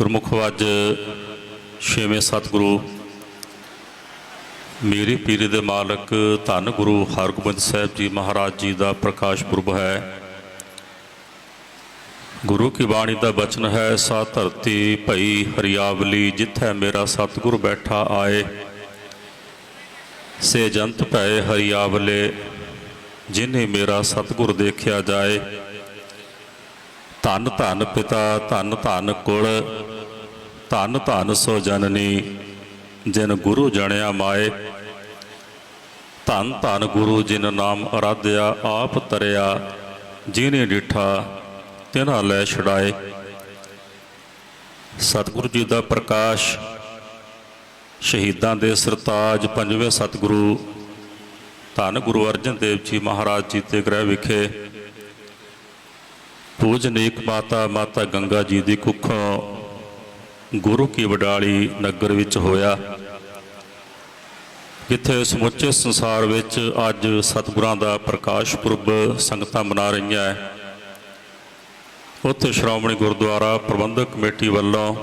ਗੁਰਮੁਖ ਅੱਜ ਛੇਵੇਂ ਸਤਿਗੁਰੂ। ਮੇਰੇ ਪੀਰੇ ਦੇ ਮਾਲਕ ਧੰਨ ਗੁਰੂ ਹਰਗੋਬਿੰਦ ਸਾਹਿਬ ਜੀ ਮਹਾਰਾਜ ਜੀ ਦਾ ਪ੍ਰਕਾਸ਼ ਪੁਰਬ ਹੈ। ਗੁਰੂ ਕੀ ਬਾਣੀ ਦਾ ਬਚਨ ਹੈ, ਸਾ ਧਰਤੀ ਭਈ ਹਰਿਆਵਲੀ, ਜਿੱਥੈ ਮੇਰਾ ਸਤਿਗੁਰ ਬੈਠਾ ਆਏ। ਸੇ ਜੰਤ ਭੈ ਹਰਿਆਵਲੇ, ਜਿਨੇ ਮੇਰਾ ਸਤਿਗੁਰ ਦੇਖਿਆ ਜਾਏ। ਧੰਨ ਧੰਨ ਪਿਤਾ, ਧੰਨ ਧੰਨ ਕੁਲ ਧੰਨ ਧੰਨ ਸੋ ਜਨਨੀ, ਜਿਨ ਗੁਰੂ ਜਣਿਆ ਮਾਏ। ਧੰਨ ਧੰਨ ਗੁਰੂ ਜਿਨ ਨਾਮ ਅਰਾਧਿਆ, ਆਪ ਤਰਿਆ, ਜਿਨੇ ਡਿਠਾ, ਤਿਨਾ ਲੈ ਛੜਾਏ ਸਤਿਗੁਰੂ ਜੀ ਦਾ ਪ੍ਰਕਾਸ਼, ਸ਼ਹੀਦਾਂ ਦੇ ਸਰਤਾਜ ਪੰਜਵੇਂ ਸਤਿਗੁਰੂ, ਧੰਨ ਗੁਰੂ ਅਰਜਨ ਦੇਵ ਜੀ ਮਹਾਰਾਜ ਜੀ ਦੇ ਗ੍ਰਹਿ ਵਿਖੇ। ਪੂਜਨੀਕ ਮਾਤਾ ਮਾਤਾ ਗੰਗਾ ਜੀ ਦੀ ਕੁੱਖੋਂ ਗੁਰੂ ਕੀ ਵਡਾਲੀ ਨਗਰ ਵਿੱਚ ਹੋਇਆ। ਜਿੱਥੇ ਸਮੁੱਚੇ ਸੰਸਾਰ ਵਿੱਚ ਅੱਜ ਸਤਿਗੁਰਾਂ ਦਾ ਪ੍ਰਕਾਸ਼ ਪੁਰਬ ਸੰਗਤਾਂ ਮਨਾ ਰਹੀਆਂ ਹੈ ਉੱਥੇ ਸ਼੍ਰੋਮਣੀ ਗੁਰਦੁਆਰਾ ਪ੍ਰਬੰਧਕ ਕਮੇਟੀ ਵੱਲੋਂ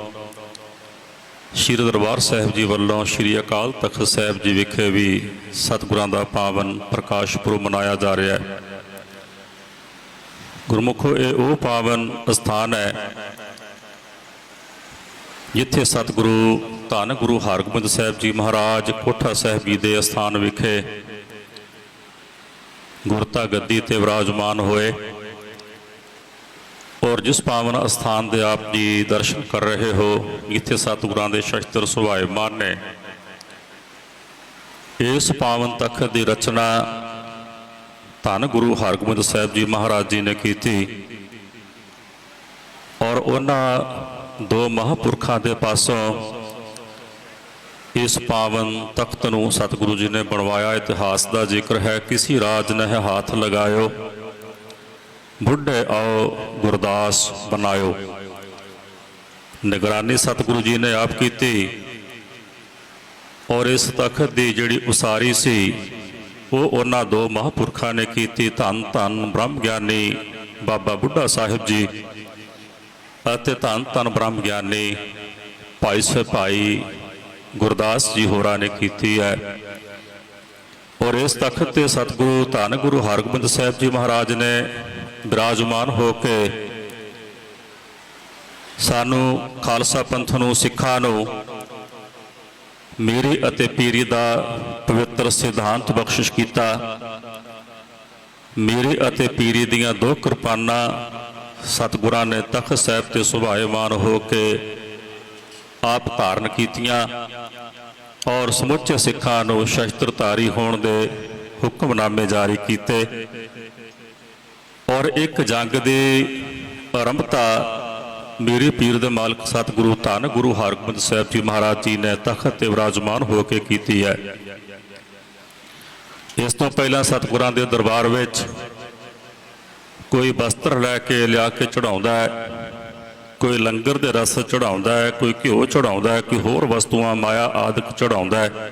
ਸ਼੍ਰੀ ਦਰਬਾਰ ਸਾਹਿਬ ਜੀ ਵੱਲੋਂ ਸ਼੍ਰੀ ਅਕਾਲ ਤਖਤ ਸਾਹਿਬ ਜੀ ਵਿਖੇ ਵੀ ਸਤਿਗੁਰਾਂ ਦਾ ਪਾਵਨ ਪ੍ਰਕਾਸ਼ ਪੁਰਬ ਮਨਾਇਆ ਜਾ ਰਿਹਾ ਹੈ ਗੁਰਮੁਖੋ, ਇਹ ਉਹ ਪਾਵਨ ਸਥਾਨ ਹੈ ਜਿੱਥੇ ਸਤਿਗੁਰੂ ਧੰਨ ਗੁਰੂ ਹਰਗੋਬਿੰਦ ਸਾਹਿਬ ਜੀ ਮਹਾਰਾਜ ਕੋਠਾ ਸਾਹਿਬ ਜੀ ਦੇ ਅਸਥਾਨ ਵਿਖੇ ਗੁਰਤਾ ਗੱਦੀ ਤੇ ਵਿਰਾਜਮਾਨ ਹੋਏ ਔਰ ਜਿਸ ਪਾਵਨ ਅਸਥਾਨ ਦੇ ਆਪ ਜੀ ਦਰਸ਼ਨ ਕਰ ਰਹੇ ਹੋ, ਜਿੱਥੇ ਸਤਿਗੁਰਾਂ ਦੇ ਸ਼ਸਤਰ ਸੁਭਾਇਮਾਨ ਨੇ, ਇਸ ਪਾਵਨ ਤਖਤ ਦੀ ਰਚਨਾ ਧੰਨ ਗੁਰੂ ਹਰਗੋਬਿੰਦ ਸਾਹਿਬ ਜੀ ਮਹਾਰਾਜ ਜੀ ਨੇ ਕੀਤੀ ਔਰ ਉਹਨਾਂ ਦੋ ਮਹਾਪੁਰਖਾਂ ਦੇ ਪਾਸੋਂ ਇਸ ਪਾਵਨ ਤਖਤ ਨੂੰ ਸਤਿਗੁਰੂ ਜੀ ਨੇ ਬਣਵਾਇਆ। ਇਤਿਹਾਸ ਦਾ ਜ਼ਿਕਰ ਹੈ, ਕਿਸੇ ਰਾਜ ਨੇ ਹੱਥ ਲਗਾਇਓ, ਬੁੱਢੇ ਆਓ, ਗੁਰਦਾਸ ਬਣਾਇਓ। ਨਿਗਰਾਨੀ ਸਤਿਗੁਰੂ ਜੀ ਨੇ ਆਪ ਕੀਤੀ ਔਰ ਇਸ ਤਖਤ ਦੀ ਜਿਹੜੀ ਉਸਾਰੀ ਸੀ, ਉਹ ਉਹਨਾਂ ਦੋ ਮਹਾਪੁਰਖਾਂ ਨੇ ਕੀਤੀ। ਧੰਨ ਧੰਨ ਬ੍ਰਹਮ ਗਿਆਨੀ ਬਾਬਾ ਬੁੱਢਾ ਸਾਹਿਬ ਜੀ। ਅਤੇ ਧੰਨ ਧੰਨ ਬ੍ਰਹਮ ਗਿਆਨੀ ਭਾਈ ਸਾਹਿਬ ਭਾਈ ਗੁਰਦਾਸ ਜੀ ਹੋਰਾਂ ਨੇ ਕੀਤੀ ਹੈ। ਔਰ ਇਸ ਤਖਤ ਤੇ ਸਤਿਗੁਰੂ ਧੰਨ ਗੁਰੂ ਹਰਗੋਬਿੰਦ ਸਾਹਿਬ ਜੀ ਮਹਾਰਾਜ ਨੇ ਬਿਰਾਜਮਾਨ ਹੋ ਕੇ ਸਾਨੂੰ ਖਾਲਸਾ ਪੰਥ ਨੂੰ, ਸਿੱਖਾਂ ਨੂੰ ਮੇਰੀ ਅਤੇ ਪੀਰੀ ਦਾ ਪਵਿੱਤਰ ਸਿਧਾਂਤ ਬਖਸ਼ਿਸ਼ ਕੀਤਾ। ਮੇਰੀ ਅਤੇ ਪੀਰੀ ਦੀਆਂ ਦੋ ਕਿਰਪਾਨਾਂ ਸਤਿਗੁਰਾਂ ਨੇ ਤਖਤ ਸਾਹਿਬ ਤੇ ਸੁਭਾਇਮਾਨ ਹੋ ਕੇ ਆਪ ਧਾਰਨ ਕੀਤੀਆਂ ਔਰ ਸਮੁੱਚੇ ਸਿੱਖਾਂ ਨੂੰ ਸ਼ਸਤਰਧਾਰੀ ਹੋਣ ਦੇ ਹੁਕਮਨਾਮੇ ਜਾਰੀ ਕੀਤੇ। ਔਰ ਇੱਕ ਜੰਗ ਦੀ ਆਰੰਭਤਾ ਮੇਰੇ ਪੀਰ ਦੇ ਮਾਲਕ ਸਤਿਗੁਰੂ ਧੰਨ ਗੁਰੂ ਹਰਗੋਬਿੰਦ ਸਾਹਿਬ ਜੀ ਮਹਾਰਾਜ ਜੀ ਨੇ ਤਖਤ ਤੇ ਵਿਰਾਜਮਾਨ ਹੋ ਕੇ ਕੀਤੀ ਹੈ। ਇਸ ਤੋਂ ਪਹਿਲਾਂ ਸਤਿਗੁਰਾਂ ਦੇ ਦਰਬਾਰ ਵਿੱਚ ਕੋਈ ਵਸਤਰ ਲੈ ਕੇ ਲਿਆ ਕੇ ਚੜਾਉਂਦਾ ਹੈ, ਕੋਈ ਲੰਗਰ ਦੇ ਰਸ ਚੜਾਉਂਦਾ ਹੈ, ਕੋਈ ਘਿਓ ਚੜਾਉਂਦਾ ਹੈ, ਕੋਈ ਹੋਰ ਵਸਤੂਆਂ, ਮਾਇਆ ਆਦਿਕ ਚੜਾਉਂਦਾ ਹੈ।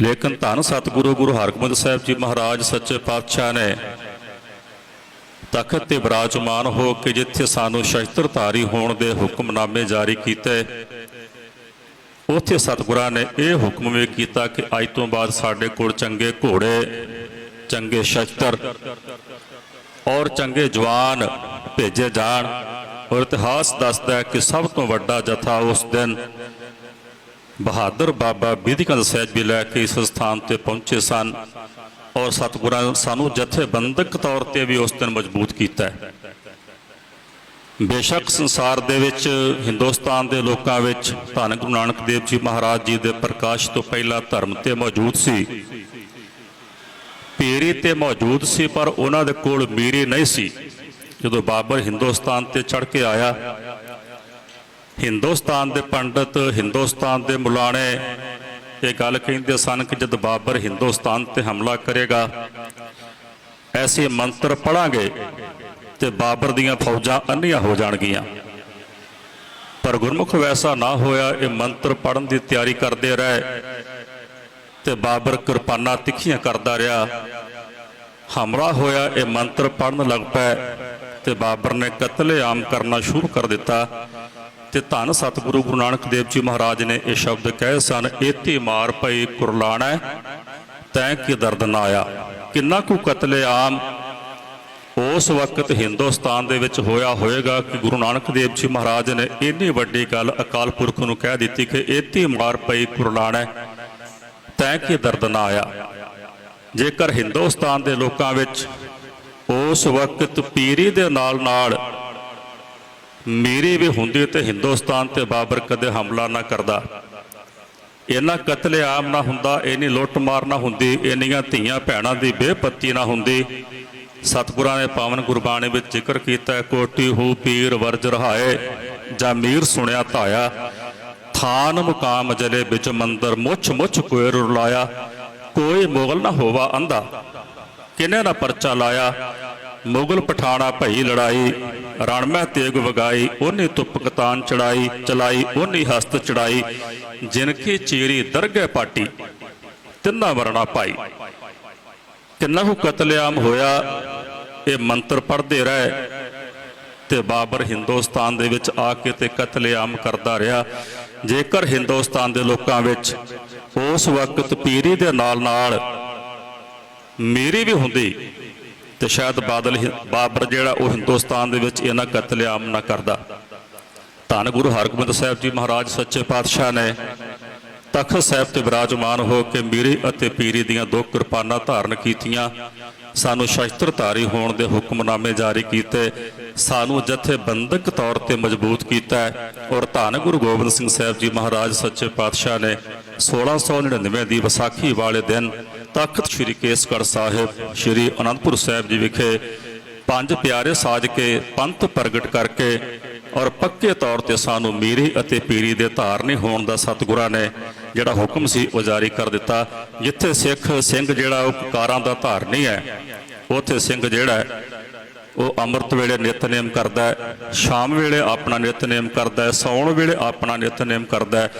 ਲੇਕਿਨ ਧੰਨ ਸਤਿਗੁਰੂ ਗੁਰੂ ਹਰਗੋਬਿੰਦ ਸਾਹਿਬ ਜੀ ਮਹਾਰਾਜ ਸੱਚੇ ਪਾਤਸ਼ਾਹ ਨੇ ਤਖਤ ਤੇ ਵਿਰਾਜਮਾਨ ਹੋ ਕੇ ਜਿੱਥੇ ਸਾਨੂੰ ਸ਼ਸਤਰਧਾਰੀ ਹੋਣ ਦੇ ਹੁਕਮਨਾਮੇ ਜਾਰੀ ਕੀਤੇ, ਉੱਥੇ ਸਤਿਗੁਰਾਂ ਨੇ ਇਹ ਹੁਕਮ ਵੀ ਕੀਤਾ ਕਿ ਅੱਜ ਤੋਂ ਬਾਅਦ ਸਾਡੇ ਕੋਲ ਚੰਗੇ ਘੋੜੇ ਚੰਗੇ ਸ਼ਸਤਰ ਔਰ ਚੰਗੇ ਜਵਾਨ ਭੇਜੇ ਜਾਣ। ਔਰ ਇਤਿਹਾਸ ਦੱਸਦਾ ਹੈ ਕਿ ਸਭ ਤੋਂ ਵੱਡਾ ਜਥਾ ਉਸ ਦਿਨ ਬਹਾਦਰ ਬਾਬਾ ਬਿਧਿਕੰਦ ਸਾਹਿਬ ਵੀ ਲੈ ਕੇ ਇਸ ਸਥਾਨ ਤੇ ਪਹੁੰਚੇ ਸਨ ਔਰ ਸਤਿਗੁਰਾਂ ਸਾਨੂੰ ਜਥੇਬੰਦਕ ਤੌਰ ਤੇ ਵੀ ਉਸ ਦਿਨ ਮਜ਼ਬੂਤ ਕੀਤਾ ਹੈ। ਬੇਸ਼ੱਕ ਸੰਸਾਰ ਦੇ ਵਿੱਚ, ਹਿੰਦੁਸਤਾਨ ਦੇ ਲੋਕਾਂ ਵਿੱਚ ਧੰਨ ਗੁਰੂ ਨਾਨਕ ਦੇਵ ਜੀ ਮਹਾਰਾਜ ਜੀ ਦੇ ਪ੍ਰਕਾਸ਼ ਤੋਂ ਪਹਿਲਾਂ ਧਰਮ ਤੇ ਮੌਜੂਦ ਸੀ। ਪੀਰੀ ਤੇ ਮੌਜੂਦ ਸੀ, ਪਰ ਉਹਨਾਂ ਦੇ ਕੋਲ ਮੀਰੀ ਨਹੀਂ ਸੀ। ਜਦੋਂ ਬਾਬਰ ਹਿੰਦੁਸਤਾਨ ਤੇ ਚੜ ਕੇ ਆਇਆ, ਹਿੰਦੁਸਤਾਨ ਦੇ ਪੰਡਤ, ਹਿੰਦੁਸਤਾਨ ਦੇ ਮੁਲਾਣੇ ਇਹ ਗੱਲ ਕਹਿੰਦੇ ਸਨ ਕਿ ਜਦ ਬਾਬਰ ਹਿੰਦੁਸਤਾਨ ਤੇ ਹਮਲਾ ਕਰੇਗਾ, ਐਸੇ ਮੰਤਰ ਪੜਾਂਗੇ ਤੇ ਬਾਬਰ ਦੀਆਂ ਫੌਜਾਂ ਅੰਨੀਆਂ ਹੋ ਜਾਣਗੀਆਂ। ਪਰ ਗੁਰਮੁਖ ਵੈਸਾ ਨਾ ਹੋਇਆ, ਇਹ ਮੰਤਰ ਪੜਨ ਦੀ ਤਿਆਰੀ ਕਰਦੇ ਰਹੇ। ਤੇ ਬਾਬਰ ਕਿਰਪਾਨਾਂ ਤਿੱਖੀਆਂ ਕਰਦਾ ਰਿਹਾ। ਹਮਰਾ ਹੋਇਆ, ਇਹ ਮੰਤਰ ਪੜਨ ਲੱਗ ਪਏ ਤੇ ਬਾਬਰ ਨੇ ਕਤਲੇਆਮ ਕਰਨਾ ਸ਼ੁਰੂ ਕਰ ਦਿੱਤਾ। ਤੇ ਧੰਨ ਸਤਿਗੁਰੂ ਗੁਰੂ ਨਾਨਕ ਦੇਵ ਜੀ ਮਹਾਰਾਜ ਨੇ ਇਹ ਸ਼ਬਦ ਕਹੇ ਸਨ ਏਤੀ ਮਾਰ ਪਈ ਕੁਰਲਾਣਾ ਤੈ ਕੀ ਦਰਦ ਨਾ ਆਇਆ? ਕਿੰਨਾ ਕੁ ਕਤਲੇਆਮ ਉਸ ਵਕਤ ਹਿੰਦੁਸਤਾਨ ਦੇ ਵਿੱਚ ਹੋਇਆ ਹੋਵੇਗਾ ਕਿ ਗੁਰੂ ਨਾਨਕ ਦੇਵ ਜੀ ਮਹਾਰਾਜ ਨੇ ਇੰਨੀ ਵੱਡੀ ਗੱਲ ਅਕਾਲ ਪੁਰਖ ਨੂੰ ਕਹਿ ਦਿੱਤੀ ਕਿ ਏਤੀ ਮਾਰ ਪਈ ਕੁਰਲਾਣਾ ਤੈਂ ਕੀ ਦਰਦ ਨਾ ਆਇਆ। ਜੇਕਰ ਹਿੰਦੁਸਤਾਨ ਦੇ ਲੋਕਾਂ ਵਿੱਚ ਉਸ ਵਕਤ ਪੀਰੀ ਦੇ ਨਾਲ ਨਾਲ ਮੇਰੀ ਵੀ ਹੁੰਦੀ ਤੇ ਹਿੰਦੁਸਤਾਨ ਤੇ ਬਾਬਰ ਕਦੇ ਹਮਲਾ ਨਾ ਕਰਦਾ। ਇਹਨਾਂ ਕਤਲੇਆਮ ਨਾ ਹੁੰਦਾ, ਇੰਨੀ ਲੁੱਟ ਮਾਰ ਨਾ ਹੁੰਦੀ, ਇੰਨੀਆਂ ਧੀਆਂ ਭੈਣਾਂ ਦੀ ਬੇਪੱਤੀ ਨਾ ਹੁੰਦੀ। ਸਤਿਗੁਰਾਂ ਨੇ ਪਾਵਨ ਗੁਰਬਾਣੀ ਵਿੱਚ ਜ਼ਿਕਰ ਕੀਤਾ, ਕੋਟੀ ਹੂ ਪੀਰ ਵਰਜ ਰਹਾਏ, ਜਾਂ ਮੀਰ ਸੁਣਿਆ ਧਾਇਆ। ਥਾਨ ਮੁਕਾਮ ਜਲੇ ਵਿੱਚ ਮੰਦਰ ਮੁੱਛ ਮੁੱਛ ਕੋਈ ਰੁਲਾਇਆ ਕੋਈ ਮੁਗਲ ਨਾ ਹੋਵਾ ਅੰਧਾ। ਕਿਨੇ ਨਾ ਪਰਚਾ ਲਾਇਆ? ਮੁਗਲ ਪਠਾਣਾ ਭਈ ਲੜਾਈ। ਰਣ ਮਹਿ ਤੇਗ ਵਗਾਈ ਉਹਨੇ ਤੁਪ ਕਤਾਨ ਚੜਾਈ, ਚਲਾਈ ਉਹਨੇ ਹਸਤ ਚੜਾਈ। ਜਿਨ ਕੀ ਚੀਰੀ ਦਰਗਹਿ ਪਾਟੀ, ਤਿੰਨਾ ਵਰਣਾ ਪਾਈ। ਕਿੰਨਾ ਕੁ ਕਤਲੇਆਮ ਹੋਇਆ? ਇਹ ਮੰਤਰ ਪੜ੍ਹਦੇ ਰਹੇ। ਤੇ ਬਾਬਰ ਹਿੰਦੁਸਤਾਨ ਦੇ ਵਿੱਚ ਆ ਕੇ ਤੇ ਕਤਲੇਆਮ ਕਰਦਾ ਰਿਹਾ। ਜੇਕਰ ਹਿੰਦੁਸਤਾਨ ਦੇ ਲੋਕਾਂ ਵਿੱਚ ਉਸ ਵਕਤ ਪੀਰੀ ਦੇ ਨਾਲ ਨਾਲ ਮੇਰੀ ਵੀ ਹੁੰਦੀ, ਤੇ ਸ਼ਾਇਦ ਬਾਦਲ ਬਾਬਰ ਜਿਹੜਾ ਉਹ ਹਿੰਦੁਸਤਾਨ ਦੇ ਵਿੱਚ ਇਹਨਾਂ ਕਤਲੇਆਮ ਨਾ ਕਰਦਾ। ਧੰਨ ਗੁਰੂ ਹਰਗੋਬਿੰਦ ਸਾਹਿਬ ਜੀ ਮਹਾਰਾਜ, ਸੱਚੇ ਪਾਤਸ਼ਾਹ ਨੇ ਤਖਤ ਸਾਹਿਬ ਤੇ ਵਿਰਾਜਮਾਨ ਹੋ ਕੇ ਮੀਰੀ ਅਤੇ ਪੀਰੀ ਦੀਆਂ ਦੋ ਕਿਰਪਾਨਾਂ ਧਾਰਨ ਕੀਤੀਆਂ। ਸਾਨੂੰ ਸ਼ਸਤਰ ਧਾਰੀ ਹੋਣ ਦੇ ਹੁਕਮਨਾਮੇ ਜਾਰੀ ਕੀਤੇ। ਸਾਨੂੰ ਜਥੇਬੰਦਕ ਤੌਰ ਤੇ ਮਜ਼ਬੂਤ ਕੀਤਾ ਹੈ। ਔਰ ਧੰਨ ਗੁਰੂ ਗੋਬਿੰਦ ਸਿੰਘ ਸਾਹਿਬ ਜੀ ਮਹਾਰਾਜ ਸੱਚੇ ਪਾਤਸ਼ਾਹ ਨੇ 1699 ਦੀ ਵਿਸਾਖੀ ਵਾਲੇ ਦਿਨ ਤਖਤ ਸ੍ਰੀ ਕੇਸਗੜ੍ਹ ਸਾਹਿਬ, ਸ੍ਰੀ ਅਨੰਦਪੁਰ ਸਾਹਿਬ ਜੀ ਵਿਖੇ ਪੰਜ ਪਿਆਰੇ ਸਾਜ ਕੇ ਪੰਥ ਪ੍ਰਗਟ ਕਰਕੇ ਔਰ ਪੱਕੇ ਤੌਰ ਤੇ ਸਾਨੂੰ ਮੀਰੀ ਅਤੇ ਪੀਰੀ ਦੇ ਧਾਰਨੀ ਹੋਣ ਦਾ ਸਤਿਗੁਰਾਂ ਨੇ ਜਿਹੜਾ ਹੁਕਮ ਸੀ ਉਹ ਜਾਰੀ ਕਰ ਦਿੱਤਾ। ਜਿੱਥੇ ਸਿੱਖ ਸਿੰਘ ਜਿਹੜਾ ਉਹ ਕਾਰਾਂ ਦਾ ਧਾਰਨੀ ਹੈ, ਉੱਥੇ ਸਿੰਘ ਜਿਹੜਾ ਉਹ ਅੰਮ੍ਰਿਤ ਵੇਲੇ ਨਿਤਨੇਮ ਕਰਦਾ ਹੈ, ਸ਼ਾਮ ਵੇਲੇ ਆਪਣਾ ਨਿਤਨੇਮ ਕਰਦਾ ਹੈ, ਸੌਣ ਵੇਲੇ ਆਪਣਾ ਨਿਤਨੇਮ ਕਰਦਾ ਹੈ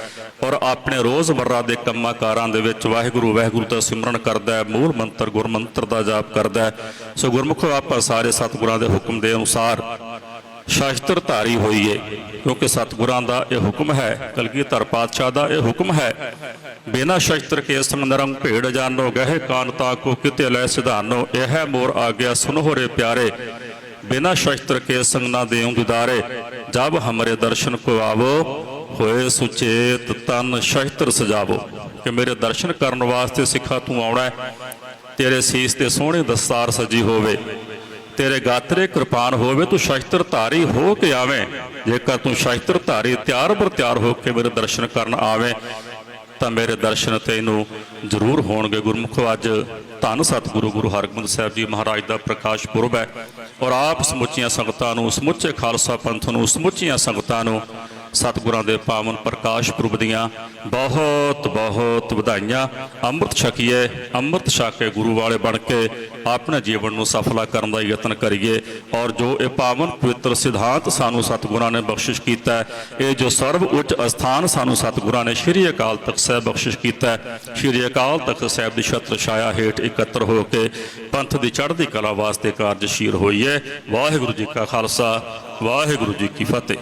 ਔਰ ਆਪਣੇ ਰੋਜ਼ਮਰਰਾ ਦੇ ਕੰਮਾਂ ਕਾਰਾਂ ਦੇ ਵਿੱਚ ਵਾਹਿਗੁਰੂ ਵਾਹਿਗੁਰੂ ਦਾ ਸਿਮਰਨ ਕਰਦਾ ਹੈ, ਮੂਲ ਮੰਤਰ, ਗੁਰਮੰਤਰ ਦਾ ਜਾਪ ਕਰਦਾ ਹੈ। ਸੋ ਗੁਰਮੁਖੋ, ਆਪਾਂ ਸਾਰੇ ਸਤਿਗੁਰਾਂ ਦੇ ਹੁਕਮ ਦੇ ਅਨੁਸਾਰ ਸ਼ਾਸਤਰ ਧਾਰੀ ਹੋਈਏ, ਕਿਉਂਕਿ ਸਤਿਗੁਰਾਂ ਦਾ ਇਹ ਹੁਕਮ ਹੈ, ਕਲਗੀਧਰ ਪਾਤਸ਼ਾਹ ਦਾ ਇਹ ਹੁਕਮ ਹੈ, ਬਿਨਾ ਸ਼ਸਤਰ ਕੇ ਸੰਗ ਭੇੜ ਜਾਨੋ, ਗਹਿ ਕਾਨਤਾ ਕੋ ਕਿਤੇ ਲੈ ਸਿਧਾਨੋ, ਇਹ ਮੋਰ ਆ ਗਿਆ ਸੁਨਹੁਰੇ ਪਿਆਰੇ। ਬਿਨਾ ਸ਼ਸਤਰ ਕੇ ਸੰਗਨਾ ਦੇਉ ਦਿਦਾਰੇ ਜਬ ਹਮਰੇ ਦਰਸ਼ਨ ਕੋ ਆਵੋ ਹੋਏ ਸੁਚੇਤ ਤਨ ਸ਼ਸਤਰ ਸਜਾਵੋ, ਕਿ ਮੇਰੇ ਦਰਸ਼ਨ ਕਰਨ ਵਾਸਤੇ ਸਿੱਖਾ ਤੂੰ ਆਉਣਾ ਤੇਰੇ ਸੀਸ ਤੇ ਸੋਹਣੇ ਦਸਤਾਰ ਸਜੀ ਹੋਵੇ, ਤੇਰੇ ਗਾਤਰੇ ਕਿਰਪਾਨ ਹੋਵੇ, ਤੂੰ ਸ਼ਸਤਰ ਧਾਰੀ ਹੋ ਕੇ ਆਵੇਂ। ਜੇਕਰ ਤੂੰ ਸ਼ਸਤਰ ਧਾਰੀ ਤਿਆਰ ਬਰ ਤਿਆਰ ਹੋ ਕੇ ਮੇਰੇ ਦਰਸ਼ਨ ਕਰਨ ਆਵੇਂ, ਤਾਂ ਮੇਰੇ ਦਰਸ਼ਨ ਤੈਨੂੰ ਜ਼ਰੂਰ ਹੋਣਗੇ ਗੁਰਮੁਖੋ ਅੱਜ। ਧੰਨ ਸਤਿਗੁਰੂ, ਗੁਰੂ ਹਰਗੋਬਿੰਦ ਸਾਹਿਬ ਜੀ ਮਹਾਰਾਜ ਦਾ ਪ੍ਰਕਾਸ਼ ਪੁਰਬ ਹੈ। ਔਰ ਆਪ ਸਮੁੱਚੀਆਂ ਸੰਗਤਾਂ ਨੂੰ ਸਮੁੱਚੇ ਖਾਲਸਾ ਪੰਥ ਨੂੰ ਸਮੁੱਚੀਆਂ ਸੰਗਤਾਂ ਨੂੰ ਸਤਿਗੁਰਾਂ ਦੇ ਪਾਵਨ ਪ੍ਰਕਾਸ਼ ਪੁਰਬ ਦੀਆਂ ਬਹੁਤ ਬਹੁਤ ਵਧਾਈਆਂ। ਅੰਮ੍ਰਿਤ ਛਕੀਏ, ਅੰਮ੍ਰਿਤ ਛਕ ਕੇ ਗੁਰੂ ਵਾਲੇ ਬਣ ਕੇ ਆਪਣੇ ਜੀਵਨ ਨੂੰ ਸਫਲਾ ਕਰਨ ਦਾ ਯਤਨ ਕਰੀਏ ਔਰ ਜੋ ਇਹ ਪਾਵਨ ਪਵਿੱਤਰ ਸਿਧਾਂਤ ਸਾਨੂੰ ਸਤਿਗੁਰਾਂ ਨੇ ਬਖਸ਼ਿਸ਼ ਕੀਤਾ ਇਹ ਜੋ ਸਰਵ ਉੱਚ ਅਸਥਾਨ ਸਾਨੂੰ ਸਤਿਗੁਰਾਂ ਨੇ ਸ਼੍ਰੀ ਅਕਾਲ ਤਖਤ ਸਾਹਿਬ ਬਖਸ਼ਿਸ਼ ਕੀਤਾ ਸ਼੍ਰੀ ਅਕਾਲ ਤਖਤ ਸਾਹਿਬ ਦੀ ਛਤਰ ਛਾਇਆ ਹੇਠ ਇਕੱਤਰ ਹੋ ਕੇ ਪੰਥ ਦੀ ਚੜ੍ਹਦੀ ਕਲਾ ਵਾਸਤੇ ਕਾਰਜਸ਼ੀਲ ਹੋਈਏ। ਵਾਹਿਗੁਰੂ ਜੀ ਕਾ ਖਾਲਸਾ, ਵਾਹਿਗੁਰੂ ਜੀ ਕੀ ਫਤਿਹ।